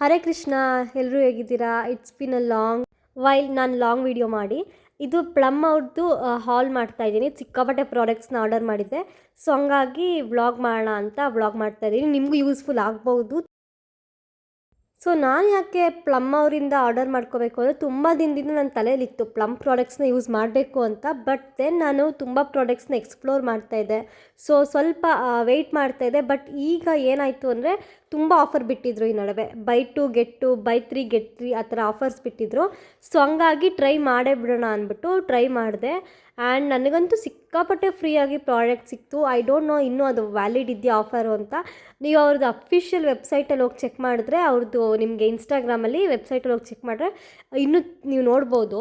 ಹರೇ ಕೃಷ್ಣ ಎಲ್ಲರೂ ಹೇಗಿದ್ದೀರಾ? It's been a long while ನಾನು ಲಾಂಗ್ ವಿಡಿಯೋ ಮಾಡಿ. ಇದು ಪ್ಲಮ್ ಅವ್ರದ್ದು ಹಾಲ್ ಮಾಡ್ತಾ ಇದ್ದೀನಿ. ಸಿಕ್ಕಾಪಟ್ಟೆ ಪ್ರಾಡಕ್ಟ್ಸ್ನ ಆರ್ಡರ್ ಮಾಡಿದ್ದೆ. ಸೊ ಹಂಗಾಗಿ ವ್ಲಾಗ್ ಮಾಡೋಣ ಅಂತ ವ್ಲಾಗ್ ಮಾಡ್ತಾ ಇದ್ದೀನಿ. ನಿಮಗೂ ಯೂಸ್ಫುಲ್ ಆಗ್ಬೋದು. ಸೊ ನಾನು ಯಾಕೆ ಪ್ಲಮ್ ಅವರಿಂದ ಆರ್ಡರ್ ಮಾಡ್ಕೋಬೇಕು ಅಂದರೆ ತುಂಬ ದಿನದಿಂದ ನನ್ನ ತಲೆಯಲ್ಲಿತ್ತು ಪ್ಲಮ್ ಪ್ರಾಡಕ್ಟ್ಸ್ನ ಯೂಸ್ ಮಾಡಬೇಕು ಅಂತ ಬಟ್ ದೆನ್ ನಾನು ತುಂಬ ಪ್ರಾಡಕ್ಟ್ಸ್ನ ಎಕ್ಸ್ಪ್ಲೋರ್ ಮಾಡ್ತಾ ಇದ್ದೆ. ಸೊ ಸ್ವಲ್ಪ ವೆಯ್ಟ್ ಮಾಡ್ತಾಯಿದ್ದೆ ಬಟ್ ಈಗ ಏನಾಯಿತು ಅಂದರೆ ತುಂಬ ಆಫರ್ ಬಿಟ್ಟಿದ್ರು ಈ ನಡುವೆ. Buy two get two buy three get three ಆ ಥರ ಆಫರ್ಸ್ ಬಿಟ್ಟಿದ್ರು. ಸೊ ಹಂಗಾಗಿ ಟ್ರೈ ಮಾಡೇ ಬಿಡೋಣ ಅಂದ್ಬಿಟ್ಟು ಟ್ರೈ ಮಾಡಿದೆ. ಆ್ಯಂಡ್ ನನಗಂತೂ ಸಿಕ್ಕಾಪಟ್ಟೆ ಫ್ರೀಯಾಗಿ ಪ್ರಾಡಕ್ಟ್ ಸಿಕ್ತು. ಐ ಡೋಂಟ್ ನೋ ಇನ್ನೂ ಅದು ವ್ಯಾಲಿಡ್ ಇದೆಯಾ ಆಫರು ಅಂತ. ನೀವು ಅವ್ರದ್ದು ಅಫಿಷಿಯಲ್ ವೆಬ್ಸೈಟಲ್ಲಿ ಹೋಗಿ ಚೆಕ್ ಮಾಡಿದ್ರೆ ಅವ್ರದ್ದು ನಿಮಗೆ ಇನ್ಸ್ಟಾಗ್ರಾಮಲ್ಲಿ ವೆಬ್ಸೈಟಲ್ಲಿ ಹೋಗಿ ಚೆಕ್ ಮಾಡಿದ್ರೆ ಇನ್ನೂ ನೀವು ನೋಡ್ಬೋದು.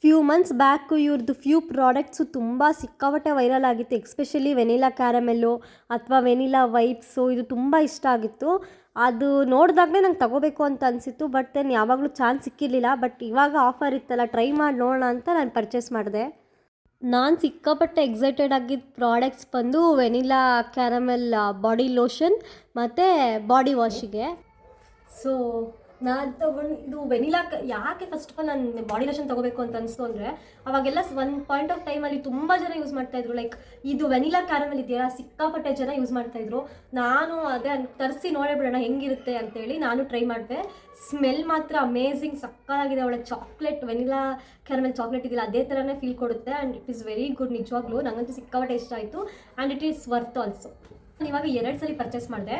ಫ್ಯೂ ಮಂತ್ಸ್ ಬ್ಯಾಕು ಇವ್ರದ್ದು ಫ್ಯೂ ಪ್ರಾಡಕ್ಟ್ಸು ತುಂಬ ಸಿಕ್ಕಾಪಟ್ಟೆ ವೈರಲ್ ಆಗಿತ್ತು. ಎಕ್ಸ್ಪೆಷಲಿ ವೆನಿಲಾ ಕ್ಯಾರಮೆಲ್ಲು ಅಥವಾ ವೆನಿಲಾ ವೈಪ್ಸು ಇದು ತುಂಬ ಇಷ್ಟ ಆಗಿತ್ತು. ಅದು ನೋಡಿದಾಗಲೇ ನಂಗೆ ತಗೋಬೇಕು ಅಂತ ಅನಿಸಿತ್ತು. ಬಟ್ ದೆನ್ ಯಾವಾಗಲೂ ಚಾನ್ಸ್ ಸಿಕ್ಕಿರಲಿಲ್ಲ. ಬಟ್ ಇವಾಗ ಆಫರ್ ಇತ್ತಲ್ಲ ಟ್ರೈ ಮಾಡಿ ನೋಡೋಣ ಅಂತ ನಾನು ಪರ್ಚೇಸ್ ಮಾಡಿದೆ. ನಾನು ಸಿಕ್ಕಾಪಟ್ಟೆ ಎಕ್ಸೈಟೆಡ್ ಆಗಿದ್ದ ಪ್ರಾಡಕ್ಟ್ಸ್ ಬಂದು ವೆನಿಲಾ ಕ್ಯಾರಮೆಲ್ ಬಾಡಿ ಲೋಷನ್ ಮತ್ತು ಬಾಡಿ ವಾಶಿಗೆ ಸೊ ನಾನು ತಗೊಂಡು ಇದು ವೆನಿಲಾ ಯಾಕೆ ಫಸ್ಟ್ ಆಫ್ ಆಲ್ ನಾನು ಬಾಡಿ ಲೋಷನ್ ತಗೋಬೇಕು ಅಂತ ಅನಿಸ್ತು ಅಂದರೆ, ಅವಾಗೆಲ್ಲ ಒನ್ ಪಾಯಿಂಟ್ ಆಫ್ ಟೈಮಲ್ಲಿ ತುಂಬ ಜನ ಯೂಸ್ ಮಾಡ್ತಾಯಿದ್ರು ಲೈಕ್ ಇದು ವೆನಿಲಾ ಕ್ಯಾರಮಲ್ ಇದೆಯಲ್ಲ ಸಿಕ್ಕಾಪಟ್ಟೆ ಜನ ಯೂಸ್ ಮಾಡ್ತಾಯಿದ್ರು ನಾನು ಅದೇ ತರಿಸಿ ನೋಡೇ ಬಿಡೋಣ, ಹೆಂಗಿರುತ್ತೆ ಅಂತೇಳಿ ನಾನು ಟ್ರೈ ಮಾಡಿದೆ. ಸ್ಮೆಲ್ ಮಾತ್ರ ಅಮೇಝಿಂಗ್ ಸಕ್ಕತ್ತಾಗಿದೆ. ಒಳ್ಳೆ ಚಾಕ್ಲೇಟ್ ವೆನಿಲಾ ಕ್ಯಾರಮಲ್ ಚಾಕ್ಲೇಟ್ ಇದೆಯಲ್ಲ, ಅದೇ ಥರನೇ ಫೀಲ್ ಕೊಡುತ್ತೆ. And it is very good ನಿಜವಾಗ್ಲೂ. ನನಗಂತೂ ಸಿಕ್ಕಾಪಟ್ಟೆ ಇಷ್ಟ ಆಯಿತು. And it is worth also ಇವಾಗ ಎರಡು ಸಲ ಪರ್ಚೇಸ್ ಮಾಡಿದೆ.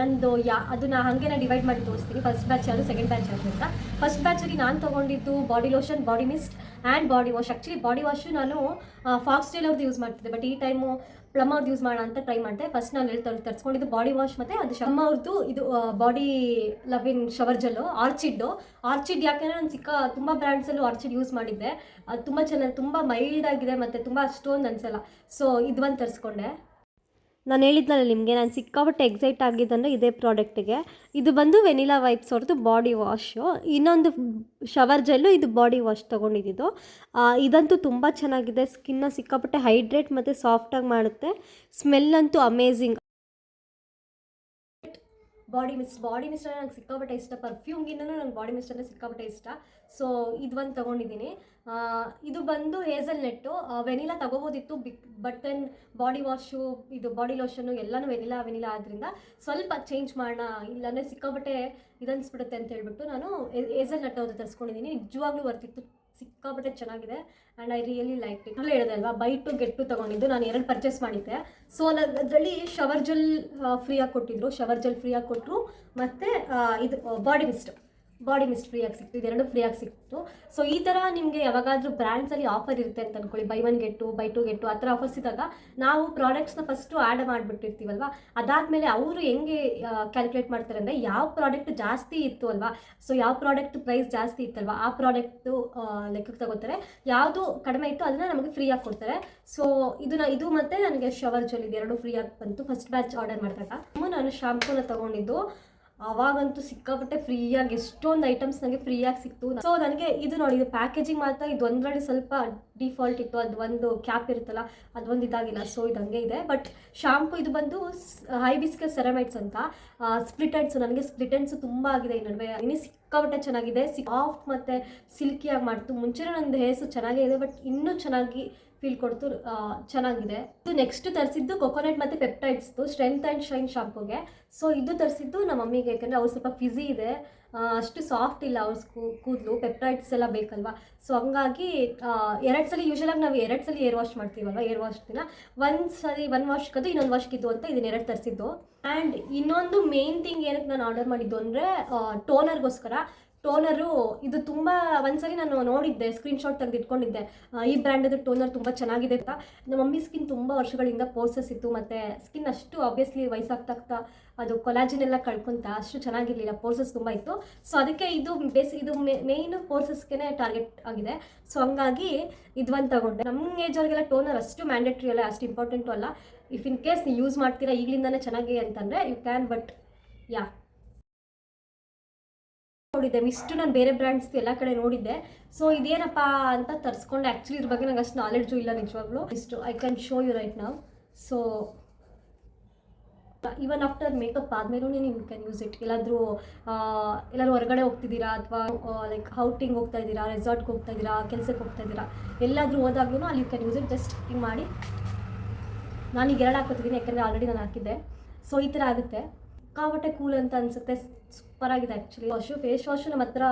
ನಂದು ಯಾ, ಅದನ್ನ ಹಾಗೆ ನಾನು ಡಿವೈಡ್ ಮಾಡಿ ತೋರಿಸ್ತೀನಿ. ಫಸ್ಟ್ ಬ್ಯಾಚ್ ಅದು ಸೆಕೆಂಡ್ ಬ್ಯಾಚ್ ಅದು ಅಂತ. ಫಸ್ಟ್ ಬ್ಯಾಚಲ್ಲಿ ನಾನು ತೊಗೊಂಡಿದ್ದು body lotion body mist and body wash actually body wash ನಾನು ಫಾಕ್ಸ್ ಟೇಲ್ ಅವ್ರದ್ದು ಯೂಸ್ ಮಾಡ್ತಿದ್ದೆ. ಬಟ್ ಈ ಟೈಮು ಪ್ಲಮ್ ಅವ್ರದ್ದು ಯೂಸ್ ಮಾಡೋಣ ಅಂತ ಟ್ರೈ ಮಾಡಿದೆ. ಫಸ್ಟ್ ನಾನು ತರ್, ತರಿಸ್ಕೊಂಡಿದ್ದು ಬಾಡಿ ವಾಶ್ ಮತ್ತು ಅದು ಶಮ್ಮ ಅವ್ರದ್ದು ಇದು body lovin' shower gel orchid orchid ಯಾಕೆಂದರೆ ನಾನು ಸಿಕ್ಕ ತುಂಬ ಬ್ರ್ಯಾಂಡ್ಸಲ್ಲೂ ಆರ್ಚಿಡ್ ಯೂಸ್ ಮಾಡಿದ್ದೆ. ಅದು ತುಂಬ ಚೆನ್ನಾಗಿ ತುಂಬ ಮೈಲ್ಡ್ ಆಗಿದೆ ಮತ್ತು ತುಂಬ ಅಷ್ಟೊಂದು ಅನಿಸಲ್ಲ. ಸೊ ಇದು ಒಂದು ತರಿಸ್ಕೊಂಡೆ. ನಾನು ಹೇಳಿದ್ನಲ್ಲ ನಿಮಗೆ, ನಾನು ಸಿಕ್ಕಾಪಟ್ಟೆ ಎಕ್ಸೈಟ್ ಆಗಿದ್ದಂದರೆ ಇದೇ ಪ್ರಾಡಕ್ಟಿಗೆ ಇದು ಬಂದು ವೆನಿಲಾ ವೈಪ್ಸ್ ಅವ್ರದ್ದು ಬಾಡಿ ವಾಶು ಇನ್ನೊಂದು ಶವರ್ ಜೆಲ್ಲು ಇದು ಬಾಡಿ ವಾಶ್ ತೊಗೊಂಡಿದ್ದು. ಇದಂತೂ ತುಂಬ ಚೆನ್ನಾಗಿದೆ. ಸ್ಕಿನ್ನ ಸಿಕ್ಕಾಪಟ್ಟೆ ಹೈಡ್ರೇಟ್ ಮತ್ತು ಸಾಫ್ಟಾಗಿ ಮಾಡುತ್ತೆ. ಸ್ಮೆಲ್ ಅಂತೂ amazing body mist body mist ಅಂದರೆ ನಂಗೆ ಸಿಕ್ಕಾಪಟ್ಟೆ ಇಷ್ಟ ಪರ್ಫ್ಯೂಮ್ಗಿಂತನೂ ನಂಗೆ ಬಾಡಿ ಮಿಸ್ಟ್ ಅಂದರೆ ಸಿಕ್ಕಾಪಟ್ಟೆ ಇಷ್ಟ. ಸೊ ಇದು ಒಂದು ತೊಗೊಂಡಿದ್ದೀನಿ ಇದು ಬಂದು ಹೇಸಲ್ ನೆಟ್ಟು ವೆನಿಲಾ ತಗೋಬೋದಿತ್ತು ಬಿಕ್ ಬಟ್ ಬಾಡಿ ವಾಶು ಇದು ಬಾಡಿ ಲೋಷನ್ನು ಎಲ್ಲನೂ ವೆನಿಲಾ ವೆನಿಲಾ ಆದ್ದರಿಂದ ಸ್ವಲ್ಪ ಚೇಂಜ್ ಮಾಡೋಣ ಇಲ್ಲಾಂದರೆ ಸಿಕ್ಕಾಪಟ್ಟೆ ಇದನ್ನಿಸ್ಬಿಡುತ್ತೆ ಅಂತ ಹೇಳ್ಬಿಟ್ಟು ನಾನು ಏಜಲ್ ನಟ್ ಅವ್ರದ್ದು ತರಿಸ್ಕೊಂಡಿದ್ದೀನಿ. ನಿಜವಾಗ್ಲೂ ವರ್ತಿತ್ತು ಸಿಕ್ಕಾಪಟ್ಟೆ ಚೆನ್ನಾಗಿದೆ. And I really like it ಅಲ್ಲೇ ಹೇಳಿದೆ ಅಲ್ವಾ ಬೈ ಟು ಗೆಟ್ ಟು ತೊಗೊಂಡಿದ್ದು. ನಾನು ಎರಡು ಪರ್ಚೇಸ್ ಮಾಡಿದ್ದೆ. ಸೊ ಅದರಲ್ಲಿ ಶವರ್ ಜೆಲ್ ಫ್ರೀಯಾಗಿ ಕೊಟ್ಟಿದ್ರು. ಶವರ್ ಜೆಲ್ ಫ್ರೀಯಾಗಿ ಕೊಟ್ಟರು ಮತ್ತು ಇದು ಬಾಡಿ ಮಿಸ್ಟ್ ಬಾಡಿ ಮಿಸ್ಟ್ ಫ್ರೀಯಾಗಿ ಸಿಕ್ತು, ಇದೆರಡು ಫ್ರೀಯಾಗಿ ಸಿಕ್ತು. ಸೊ ಈ ಥರ ನಿಮಗೆ ಯಾವಾಗಾದರೂ ಬ್ರ್ಯಾಂಡ್ಸಲ್ಲಿ ಆಫರ್ ಇರುತ್ತೆ ಅಂತ ಅಂದ್ಕೊಳ್ಳಿ buy one get buy two get ಆ ಥರ ಆಫರ್ಸ್ ಇದ್ದಾಗ ನಾವು ಪ್ರಾಡಕ್ಟ್ಸ್ನ ಫಸ್ಟು ಆ್ಯಡ್ ಮಾಡಿಬಿಟ್ಟಿರ್ತೀವಲ್ವ? ಅದಾದಮೇಲೆ ಅವರು ಹೆಂಗೆ ಕ್ಯಾಲ್ಕುಲೇಟ್ ಮಾಡ್ತಾರೆ ಅಂದರೆ ಯಾವ ಪ್ರಾಡಕ್ಟ್ ಜಾಸ್ತಿ ಇತ್ತು ಅಲ್ವಾ? ಸೊ ಯಾವ ಪ್ರಾಡಕ್ಟ್ ಪ್ರೈಸ್ ಜಾಸ್ತಿ ಇತ್ತಲ್ವ? ಆ ಪ್ರಾಡಕ್ಟು ಲೆಕ್ಕಕ್ಕೆ ತಗೋತಾರೆ. ಯಾವುದು ಕಡಿಮೆ ಇತ್ತು ಅದನ್ನು ನಮಗೆ ಫ್ರೀಯಾಗಿ ಕೊಡ್ತಾರೆ. ಸೊ ಇದನ್ನ ಇದು ಮತ್ತು ನನಗೆ ಶವರ್ ಜೊಲ್ ಇದೆ ಎರಡು ಫ್ರೀಯಾಗಿ ಬಂತು. ಫಸ್ಟ್ ಬ್ಯಾಚ್ ಆರ್ಡರ್ ಮಾಡಿದಾಗ. ನಾನು ಶಾಂಪೂನ ತೊಗೊಂಡಿದ್ದು ಅವಾಗಂತೂ ಸಿಕ್ಕಾಪಟ್ಟೆ ಫ್ರೀಯಾಗಿ, ಎಷ್ಟೊಂದು ಐಟಮ್ಸ್ ನನಗೆ ಫ್ರೀಯಾಗಿ ಸಿಕ್ತು. ಸೊ ನನಗೆ ಇದು ನೋಡಿ, ಇದು ಪ್ಯಾಕೇಜಿಂಗ್ ಮಾತ್ರ ಇದು ಒಂದರಲ್ಲಿ ಸ್ವಲ್ಪ ಡಿಫಾಲ್ಟ್ ಇತ್ತು. ಅದು ಒಂದು ಕ್ಯಾಪ್ ಇರುತ್ತಲ್ಲ, ಅದೊಂದು ಇದಾಗಿಲ್ಲ. ಸೊ ಇದು ಹಂಗೆ ಇದೆ. ಬಟ್ ಶಾಂಪು ಇದು ಬಂದು ಹೈಬಿಸ್ಕಸ್ ಸೆರಮೈಟ್ಸ್ ಅಂತ. ಸ್ಪ್ಲಿಟೆಡ್ಸ್ ನನಗೆ ಸ್ಪ್ಲಿಟೆಡ್ಸ್ ತುಂಬ ಆಗಿದೆ ಈ ನಡುವೆ. ಇನ್ನೂ ಸಿಕ್ಕಾಪಟ್ಟೆ ಚೆನ್ನಾಗಿದೆ. ಸಾಫ್ಟ್ ಮತ್ತು ಸಿಲ್ಕಿಯಾಗಿ ಮಾಡ್ತು. ಮುಂಚೆನೇ ನಂದು ಹೇರ್ಸು ಚೆನ್ನಾಗೇ ಇದೆ ಬಟ್ ಇನ್ನೂ ಚೆನ್ನಾಗಿ ಫೀಲ್ ಕೊಡ್ತು ಚೆನ್ನಾಗಿದೆ. ಇದು ನೆಕ್ಸ್ಟ್ ತರಿಸಿದ್ದು ಕೊಕೊನಟ್ ಮತ್ತು ಪೆಪ್ಟೈಡ್ಸ್ದು ಸ್ಟ್ರೆಂತ್ ಆ್ಯಂಡ್ ಶೈನ್ ಶಾಂಪುಗೆ ಸೊ ಇದು ತರಿಸಿದ್ದು ನಮ್ಮ ಮಮ್ಮಿಗೆ, ಯಾಕಂದರೆ ಅವ್ರು ಸ್ವಲ್ಪ ಫಿಸಿ ಇದೆ. ಅಷ್ಟು ಸಾಫ್ಟ್ ಇಲ್ಲ ಅವ್ರ ಕೂದಲು ಪೆಪ್ಟೈಡ್ಸ್ ಎಲ್ಲ ಬೇಕಲ್ವಾ? ಸೊ ಹಂಗಾಗಿ ಎರಡು ಸಲ ಯೂಶಲಾಗಿ ನಾವು ಎರಡು ಸಲ ಏರ್ ವಾಶ್ ಮಾಡ್ತೀವಲ್ವ ಏರ್ ವಾಶ್ ದಿನ? ಒಂದು ಸರಿ ಒನ್ ವಾಶ್ಗದು ಇನ್ನೊಂದು ವಾಶ್ಗಿದ್ದು ಅಂತ ಇದನ್ನ ಎರಡು ತರಿಸಿದ್ದು. ಆ್ಯಂಡ್ ಇನ್ನೊಂದು ಮೇನ್ ಥಿಂಗ್ ಏನಕ್ಕೆ ನಾನು ಆರ್ಡರ್ ಮಾಡಿದ್ದು ಅಂದರೆ ಟೋನರ್ಗೋಸ್ಕರ ಟೋನರು, ಇದು ತುಂಬ ಒಂದ್ಸರಿ ನಾನು ನೋಡಿದ್ದೆ ಸ್ಕ್ರೀನ್ಶಾಟ್ ತೆಗೆದು ಇಟ್ಕೊಂಡಿದ್ದೆ ಈ ಬ್ರ್ಯಾಂಡದು ಟೋನರ್ ತುಂಬ ಚೆನ್ನಾಗಿದೆ ಅಂತ. ನಮ್ಮ ಮಮ್ಮಿ ಸ್ಕಿನ್ ತುಂಬ ವರ್ಷಗಳಿಂದ ಪೋರ್ಸಸ್ ಇತ್ತು, ಮತ್ತು ಸ್ಕಿನ್ ಅಷ್ಟು ಆಬ್ವಿಯಸ್ಲಿ ವಯಸ್ಸಾಗ್ತಾ ಅದು ಕೊಲಾಜಿನ್ ಎಲ್ಲ ಕಳ್ಕೊಂತ ಅಷ್ಟು ಚೆನ್ನಾಗಿರಲಿಲ್ಲ ಪೋರ್ಸಸ್ ತುಂಬ ಇತ್ತು. ಸೊ ಅದಕ್ಕೆ ಇದು ಬೇಸ್ ಇದು ಮೇಯ್ನು ಪೋರ್ಸಸ್ಗೆ ಟಾರ್ಗೆಟ್ ಆಗಿದೆ. ಸೊ ಹಂಗಾಗಿ ಇದು ತಗೊಂಡೆ. ನಮ್ಮ ಏಜ್ ಅವ್ರಿಗೆಲ್ಲ ಟೋನರ್ ಅಷ್ಟು ಮ್ಯಾಂಡೇಟ್ರಿ ಅಲ್ಲ, ಅಷ್ಟು ಇಂಪಾರ್ಟೆಂಟು ಅಲ್ಲ. ಇಫ್ ಇನ್ ಕೇಸ್ ನೀವು ಯೂಸ್ ಮಾಡ್ತೀರಾ ಈಗಲಿಂದನೇ ಚೆನ್ನಾಗಿ ಅಂತಂದರೆ ಯು ಕ್ಯಾನ್ ಬಟ್ ಯಾ ನೋಡಿದ್ದೆ. ಇಷ್ಟು ನಾನು ಬೇರೆ ಬ್ರ್ಯಾಂಡ್ಸ್ ಎಲ್ಲ ಕಡೆ ನೋಡಿದ್ದೆ. ಸೊ ಇದೇನಪ್ಪ ಅಂತ ತರಿಸ್ಕೊಂಡೆ. ಆ್ಯಕ್ಚುಲಿ ಇದ್ರ ಬಗ್ಗೆ ನಂಗೆ ಅಷ್ಟು ನಾಲೆಡ್ಜು ಇಲ್ಲ ನಿಜವಾಗ್ಲೂ. ಇಷ್ಟು I can show you right ನಾವು ಸೊ ಇವನ್ ಆಫ್ಟರ್ ಮೇಕಪ್ ಆದಮೇಲೂ ನೀವು ಕ್ಯಾನ್ ಯೂಸ್ ಇಟ್ ಎಲ್ಲಾದರೂ ಎಲ್ಲರೂ ಹೊರಗಡೆ ಹೋಗ್ತಿದ್ದೀರಾ? ಅಥವಾ ಲೈಕ್ ಔಟಿಂಗ್ ಹೋಗ್ತಾ ಇದ್ದೀರಾ? ರೆಸಾರ್ಟ್ಗೆ ಹೋಗ್ತಾ ಇದ್ದೀರಾ? ಕೆಲಸಕ್ಕೆ ಹೋಗ್ತಾ ಇದ್ದೀರಾ? ಎಲ್ಲಾದರೂ ಹೋದಾಗ್ಲೂ ಅಲ್ಲಿ you can use it just ಹಿಂಗೆ ಮಾಡಿ. ನಾನೀಗ ಎರಡು ಹಾಕೋತಿದ್ದೀನಿ ಯಾಕಂದರೆ ಆಲ್ರೆಡಿ ನಾನು ಹಾಕಿದ್ದೆ. ಸೊ ಈ ಥರ ಆಗುತ್ತೆ. ಕಾವಟ್ಟೆ ಕೂಲ್ ಅಂತ ಅನ್ಸುತ್ತೆ. ಸೂಪರ್ ಆಗಿದೆ ಆ್ಯಕ್ಚುಲಿ ವಾಶು ಫೇಸ್ ವಾಶು ನಮ್ಮ ಹತ್ರ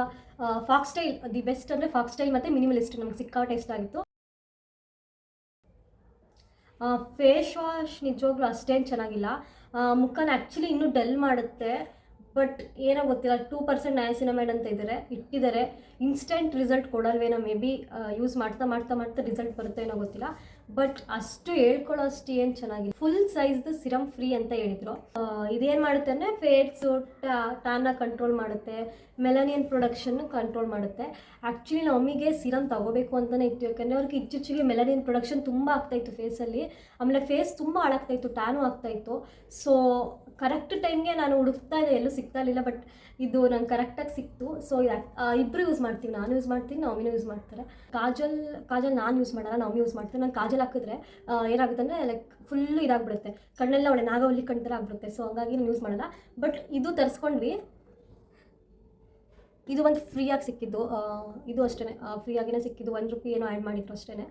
ಫಾಕ್ ಸ್ಟೈಲ್ ದಿ ಬೆಸ್ಟ್ ಅಂದರೆ ಫಾಕ್ ಸ್ಟೈಲ್ ಮತ್ತು ಮಿನಿಮಲಿಸ್ಟ್ ನಮ್ಗೆ ಸಿಕ್ಕಾಪಟ್ಟೆ ಇಷ್ಟ ಆಗಿತ್ತು. ಫೇಸ್ ವಾಶ್ ನಿಜವಾಗ್ಲೂ ಅಷ್ಟೇನು ಚೆನ್ನಾಗಿಲ್ಲ. ಮುಖನ ಆ್ಯಕ್ಚುಲಿ ಇನ್ನೂ ಡೆಲ್ ಮಾಡುತ್ತೆ. ಬಟ್ ಏನೋ ಗೊತ್ತಿಲ್ಲ ಟೂ ಪರ್ಸೆಂಟ್ ನಯಾಸಿನಮೈಡ್ ಅಂತ ಇದ್ದಾರೆ ಇಟ್ಟಿದ್ದಾರೆ ಇನ್ಸ್ಟೆಂಟ್ ರಿಸಲ್ಟ್ ಕೊಡಲ್ವೇನೋ ಮೇ ಬಿ ಯೂಸ್ ಮಾಡ್ತಾ ಮಾಡ್ತಾ ಮಾಡ್ತಾ ರಿಸಲ್ಟ್ ಬರುತ್ತೆ ಏನೋ ಗೊತ್ತಿಲ್ಲ. ಬಟ್ ಅಷ್ಟು ಹೇಳ್ಕೊಳ್ಳೋ ಅಷ್ಟು ಏನು ಚೆನ್ನಾಗಿದೆ ಫುಲ್ ಸೈಜ್ದು ಸಿರಮ್ ಫ್ರೀ ಅಂತ ಹೇಳಿದ್ರು. ಇದೇನು ಮಾಡುತ್ತೆ ಅಂದರೆ ಸೋಟ ಟ್ಯಾನ್ನ ಕಂಟ್ರೋಲ್ ಮಾಡುತ್ತೆ ಮೆಲನಿಯನ್ ಪ್ರೊಡಕ್ಷನ್ ಕಂಟ್ರೋಲ್ ಮಾಡುತ್ತೆ. ಆ್ಯಕ್ಚುಲಿ ಮಮ್ಮಿಗೆ ಸಿರಮ್ ತಗೋಬೇಕು ಅಂತಲೇ ಇತ್ತು. ಯಾಕಂದರೆ ಅವ್ರಿಗೆ ಇತ್ತೀಚೆಗೆ ಮೆಲನಿಯನ್ ಪ್ರೊಡಕ್ಷನ್ ತುಂಬ ಆಗ್ತಾಯಿತ್ತು ಫೇಸಲ್ಲಿ ಆಮೇಲೆ ಫೇಸ್ ತುಂಬ ಹಾಳಾಗ್ತಾಯಿತ್ತು ಟ್ಯಾನು ಆಗ್ತಾಯಿತ್ತು ಸೊ ಕರೆಕ್ಟ್ ಟೈಮ್ಗೆ ನಾನು ಹುಡುಕ್ತಾ ಇದ್ದೆ, ಎಲ್ಲೂ ಸಿಗ್ತಾ ಇರಲಿಲ್ಲ ಬಟ್ ಇದು ನಂಗೆ ಕರೆಕ್ಟಾಗಿ ಸಿಕ್ತು. ಸೊ ಇಬ್ಬರು ಯೂಸ್ ಮಾಡ್ತೀವಿ. ನಾನು ಯೂಸ್ ಮಾಡ್ತೀನಿ, ನವಮಿನೂ ಯೂಸ್ ಮಾಡ್ತಾರೆ. ಕಾಜಲ್ ಕಾಜಲ್ ನಾನು ಯೂಸ್ ಮಾಡಲ್ಲ, ನವಮಿ ಯೂಸ್ ಮಾಡ್ತೀನಿ ನಾನು ಕಾಜಲ್ ಹಾಕಿದ್ರೆ ಆ, ಏನಾಗುತ್ತೆ ಅಂದರೆ ಲೈಕ್ ಫುಲ್ಲು ಇದಾಗ್ಬಿಡುತ್ತೆ. ಕಣ್ಣೆಲ್ಲ ಒಳ್ಳೆ ನಾಗವಲ್ಲಿ ಥರ ಆಗ್ಬಿಡುತ್ತೆ. ಸೊ ಹಂಗಾಗಿ ಯೂಸ್ ಮಾಡಲ್ಲ. ಬಟ್ ಇದು ತರಿಸ್ಕೊಂಡ್ವಿ. ಇದು ಒಂದು ಫ್ರೀಯಾಗಿ ಸಿಕ್ಕಿದ್ದು ಇದು ಅಷ್ಟೇ ಫ್ರೀಯಾಗಿನೇ ಸಿಕ್ಕಿದ್ದು. ಒಂದು ರೂಪಾಯಿ ಏನೋ ಆ್ಯಡ್ ಮಾಡಿದ್ರು ಅಷ್ಟೇ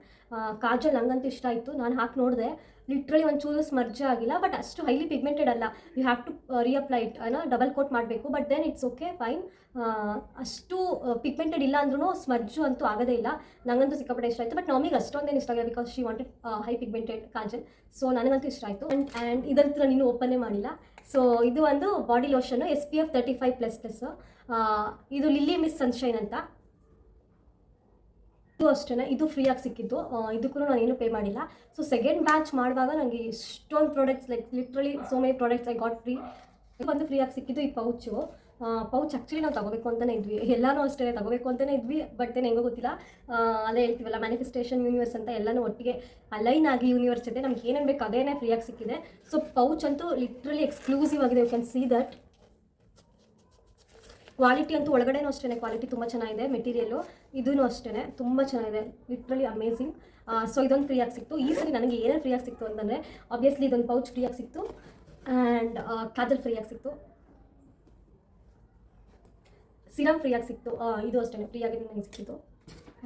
ಕಾಜಲ್ ನಂಗಂತೂ ಇಷ್ಟ ಆಯಿತು. ನಾನು ಹಾಕಿ ನೋಡಿದೆ. ಲಿಟ್ರಲಿ ಒಂಚೂರು ಸ್ಮರ್ಜ್ ಆಗಿಲ್ಲ ಬಟ್ ಅಷ್ಟು ಹೈಲಿ ಪಿಗ್ಮೆಂಟೆಡ್ ಅಲ್ಲ. You have to reapply it ಏನೋ ಡಬಲ್ ಕೋಟ್ ಮಾಡಬೇಕು but then it's okay fine ಅಷ್ಟು ಪಿಗ್ಮೆಂಟೆಡ್ ಇಲ್ಲ ಅಂದ್ರೂ ಸ್ಮರ್ಜು ಅಂತೂ ಆಗೋದೇ ಇಲ್ಲ. ನನಗಂತೂ ಸಿಕ್ಕಾಪಟ್ಟೆ ಇಷ್ಟ ಆಯಿತು. ಬಟ್ ನಮಗೆ ಅಷ್ಟೊಂದೇನು ಇಷ್ಟ ಆಗಿಲ್ಲ because she wanted high pigmented kajal. So ನನಗಂತೂ ಇಷ್ಟ ಆಯಿತು. ಆ್ಯಂಡ್ ಆ್ಯಂಡ್ ಇದಂತೂ ನಾನು ಓಪನ್ನೇ ಮಾಡಿಲ್ಲ. ಸೊ ಇದು ಒಂದು body lotion S P F thirty five plus plus ಇದು ಲಿಲ್ಲಿ ಮಿಸ್ ಸನ್ಶೈನ್ ಅಂತ. ಇದು ಅಷ್ಟೇ ಇದು ಫ್ರೀಯಾಗಿ ಸಿಕ್ಕಿದ್ದು. ಇದಕ್ಕೂ ನಾನು ಏನು ಪೇ ಮಾಡಿಲ್ಲ. ಸೊ ಸೆಕೆಂಡ್ ಬ್ಯಾಚ್ ಮಾಡುವಾಗ ನನಗೆ ಇಷ್ಟೊಂದು products like literally so many products I got free ಒಂದು ಫ್ರೀಯಾಗಿ ಸಿಕ್ಕಿದ್ದು ಈ ಪೌಚು ಪೌಚ್ ಆ್ಯಕ್ಚುಲಿ ನಾವು ತಗೋಬೇಕು ಅಂತಲೇ ಇದ್ವಿ. ಎಲ್ಲನೂ ಅಷ್ಟೇ ತಗೋಬೇಕು ಅಂತಲೇ ಇದ್ವಿ ಬಟ್ ಏನು ಹೆಂಗೋ ಗೊತ್ತಿಲ್ಲ. ಅದೇ ಹೇಳ್ತೀವಲ್ಲ ಮ್ಯಾನಿಫೆಸ್ಟೇಷನ್ ಯೂನಿವರ್ಸ್ ಅಂತ ಎಲ್ಲನೂ ಒಟ್ಟಿಗೆ ಅಲೈನ್ ಆಗಿ ಯೂನಿವರ್ಸ್ ಜೊತೆ ನಮ್ಗೆ ಏನೇನು ಬೇಕು ಅದೇನೇ ಫ್ರೀಯಾಗಿ ಸಿಕ್ಕಿದೆ. ಸೊ ಪೌಚ್ ಅಂತೂ ಲಿಟ್ರಲಿ ಎಕ್ಸ್ಕ್ಲೂಸಿವ್ ಆಗಿದೆ. You can see that quality ಅಂತೂ ಒಳಗಡೆನೂ ಅಷ್ಟೇ ಕ್ವಾಲಿಟಿ ತುಂಬ ಚೆನ್ನಾಗಿದೆ. ಮೆಟೀರಿಯಲ್ಲು ಇದೂ ಅಷ್ಟೇ ತುಂಬ ಚೆನ್ನಾಗಿದೆ. ಲಿಟ್ರಲಿ ಅಮೇಝಿಂಗ್ ಸೊ ಇದೊಂದು ಫ್ರೀಯಾಗಿ ಸಿಕ್ತು. ಈ ಸರಿ ನನಗೆ ಏನೇನು ಫ್ರೀಯಾಗಿ ಸಿಕ್ತು ಅಂತಂದರೆ ಆಬ್ವಿಯಸ್ಲಿ ಇದೊಂದು ಪೌಚ್ ಫ್ರೀಯಾಗಿ ಸಿಕ್ತು. ಆ್ಯಂಡ್ ಕಾಜಲ್ ಫ್ರೀಯಾಗಿ ಸಿಕ್ತು. ಸಿರಮ್ ಫ್ರೀಯಾಗಿ ಸಿಕ್ತು. ಇದು ಅಷ್ಟೇ ಫ್ರೀಯಾಗಿ ನನಗೆ ಸಿಕ್ಕಿತ್ತು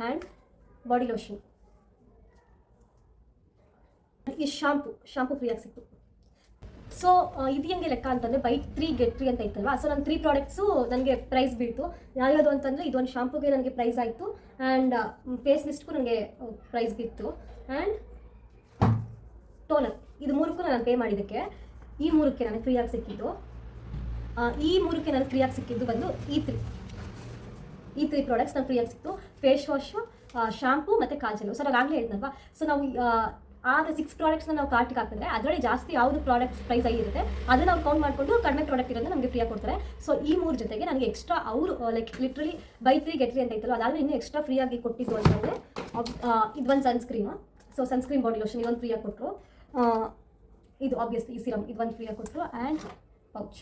ಆ್ಯಂಡ್ ಬಾಡಿ ಲೋಷನ್ ಈ ಶಾಂಪು ಶಾಂಪು ಫ್ರೀಯಾಗಿ ಸಿಕ್ತು. ಸೊ ಇದು ಹೆಂಗೆ ಲೆಕ್ಕ ಅಂತಂದರೆ ಬೈ ತ್ರೀ ಗೆಟ್ ತ್ರೀ ಅಂತ ಇತ್ತಲ್ವಾ? ಸೊ ನನ್ನ ತ್ರೀ ಪ್ರಾಡಕ್ಟ್ಸು ನನಗೆ ಪ್ರೈಸ್ ಬೀಳ್ತು. ಯಾವ್ಯಾವುದು ಅಂತಂದರೆ ಇದೊಂದು ಶಾಂಪುಗೆ ನನಗೆ ಪ್ರೈಸ್ ಆಯಿತು. ಆ್ಯಂಡ್ ಫೇಸ್ ಮಿಸ್ಟ್ಗೂ ನನಗೆ ಪ್ರೈಸ್ ಬಿತ್ತು ಆ್ಯಂಡ್ ಟೋನರ್ ಇದು ಮೂರಕ್ಕೂ ನಾನು ಪೇ ಮಾಡಿದ್ದಕ್ಕೆ. ಈ ಮೂರಕ್ಕೆ ನನಗೆ ಫ್ರೀಯಾಗಿ ಸಿಕ್ಕಿದ್ದು. ಈ ಮೂರಕ್ಕೆ ನನಗೆ ಫ್ರೀಯಾಗಿ ಸಿಕ್ಕಿದ್ದು ಬಂದು ಈ ತ್ರೀ ಈ ತ್ರೀ ಪ್ರಾಡಕ್ಟ್ಸ್ ನಾನು ಫ್ರೀಯಾಗಿ ಸಿಕ್ತು. ಫೇಸ್ ವಾಶು ಶಾಂಪು ಮತ್ತು ಕಾಜಲು ಸರ್ ಆಗಲೇ ಹೇಳಿದ್ನಲ್ವಾ? ಸೊ ನಾವು ಆರು ಸಿಕ್ಸ್ ಪ್ರಾಡಕ್ಟ್ಸ್ನ ನಾವು ಕಾರ್ಟಿಗೆ ಹಾಕಿದ್ರೆ ಅದರಲ್ಲಿ ಜಾಸ್ತಿ ಯಾವುದು ಪ್ರಾಡಕ್ಟ್ಸ್ ಪ್ರೈಸ್ ಆಗಿರುತ್ತೆ, ಅದನ್ನು ನಾವು ಕೌಂಟ್ ಮಾಡಿಕೊಂಡು ಕಡಿಮೆ ಪ್ರಾಡಕ್ಟ್ ಇರೋದು ನಮಗೆ ಫ್ರೀಯಾಗಿ ಕೊಡ್ತಾರೆ. ಸೊ ಈ ಮೂರು ಜೊತೆಗೆ ನನಗೆ ಎಕ್ಸ್ಟ್ರಾ ಅವರು like literally buy three get ಅಂತ ಇತ್ತಲ್ಲ ಅದಾದರೆ ಇನ್ನೂ ಎಕ್ಸ್ಟ್ರಾ ಫ್ರೀಯಾಗಿ ಕೊಟ್ಟಿದ್ದು ಅಂತಂದರೆ ಇದು ಒಂದು sunscreen so sunscreen body lotion ಇದೊಂದು ಫ್ರೀಯಾಗಿ ಕೊಟ್ಟರು ಇದು ಆಬ್ವಿಯಸ್ಲಿ ಈ ಸಿರಮ್ ಇದೊಂದು ಫ್ರೀಯಾಗಿ ಕೊಟ್ಟರು ಆ್ಯಂಡ್ ಪೌಚ್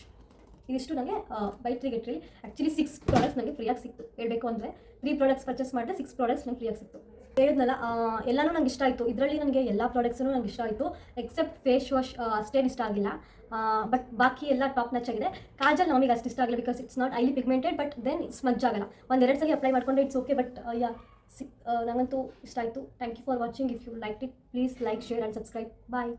ಇದಿಷ್ಟು ನನಗೆ buy three get three actually six products ನನಗೆ ಫ್ರೀಯಾಗಿ ಸಿಕ್ತು. ಹೇಳಬೇಕು ಅಂದರೆ ತ್ರೀ ಪ್ರಾಡಕ್ಟ್ಸ್ ಪರ್ಚೇಸ್ ಮಾಡಿದ್ರೆ ಸಿಕ್ಸ್ ಪ್ರಾಡಕ್ಟ್ಸ್ ನನಗೆ ಫ್ರೀಯಾಗಿ ಸಿಕ್ತು. ಹೇಳಿದ್ನಲ್ಲ ಎಲ್ಲನೂ ನಂಗೆ ಇಷ್ಟ ಆಯಿತು. ಇದರಲ್ಲಿ ನನಗೆ ಎಲ್ಲ ಪ್ರಾಡಕ್ಟ್ಸೂ ನಂಗೆ ಇಷ್ಟ ಆಯಿತು. ಎಕ್ಸೆಪ್ಟ್ ಫೇಸ್ ವಾಶ್ ಅಷ್ಟೇನು ಇಷ್ಟ ಆಗಿಲ್ಲ. ಬಟ್ ಬಾಕಿ ಎಲ್ಲ ಟಾಪ್ ನಚ್ ಆಗಿದೆ. ಕಾಜಲ್ ನಮಗೆ ಅಷ್ಟು ಇಷ್ಟ ಆಗಲ್ಲ because it's not highly pigmented but then smudge ಆಗಲ್ಲ. ಒಂದೆರಡು ಸಲ ಅಪ್ಲೈ ಮಾಡ್ಕೊಂಡ್ರೆ ಇಟ್ಸ್ ಓಕೆ ಬಟ್ ಯಾ, ಸಿಕ್ ನನಗಂತೂ ಇಷ್ಟ ಆಯಿತು. Thank you for watching if you like it please like share and subscribe bye